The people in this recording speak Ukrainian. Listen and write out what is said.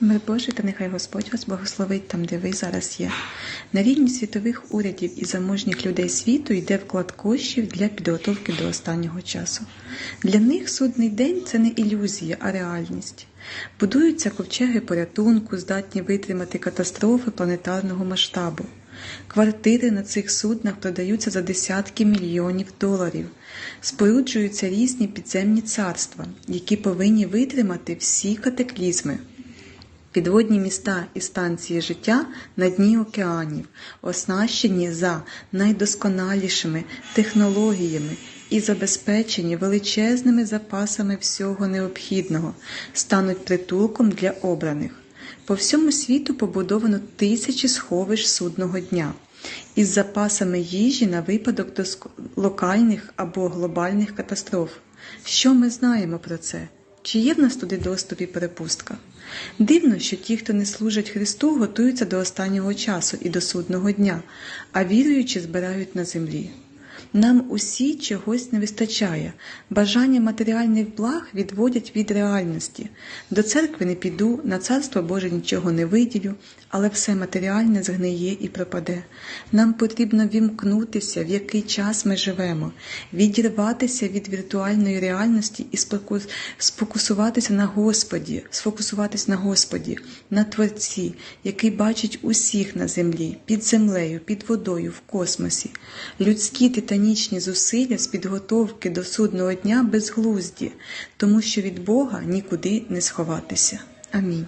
Мир Божий та нехай Господь вас благословить там, де ви зараз є. На рівні світових урядів і заможніх людей світу йде вклад коштів для підготовки до останнього часу. Для них судний день це не ілюзія, а реальність. Будуються ковчеги порятунку, здатні витримати катастрофи планетарного масштабу. Квартири на цих суднах продаються за десятки мільйонів доларів. Споруджуються різні підземні царства, які повинні витримати всі катаклізми. Підводні міста і станції життя на дні океанів, оснащені за найдосконалішими технологіями і забезпечені величезними запасами всього необхідного, стануть притулком для обраних. По всьому світу побудовано тисячі сховищ судного дня із запасами їжі на випадок локальних або глобальних катастроф. Що ми знаємо про це? Чи є в нас туди доступ і перепустка? Дивно, що ті, хто не служать Христу, готуються до останнього часу і до судного дня, а віруючи збирають на землі. Нам усі чогось не вистачає. Бажання матеріальних благ відводять від реальності. До церкви не піду, на царство Боже нічого не виділю, але все матеріальне згниє і пропаде. Нам потрібно вімкнутися, в який час ми живемо, відірватися від віртуальної реальності і сфокусуватися на Господі, сфокусуватися на Господі, на Творці, який бачить усіх на землі, під землею, під водою, в космосі. Людські титанічні зусилля з підготовки до судного дня безглузді, тому що від Бога нікуди не сховатися. Амінь.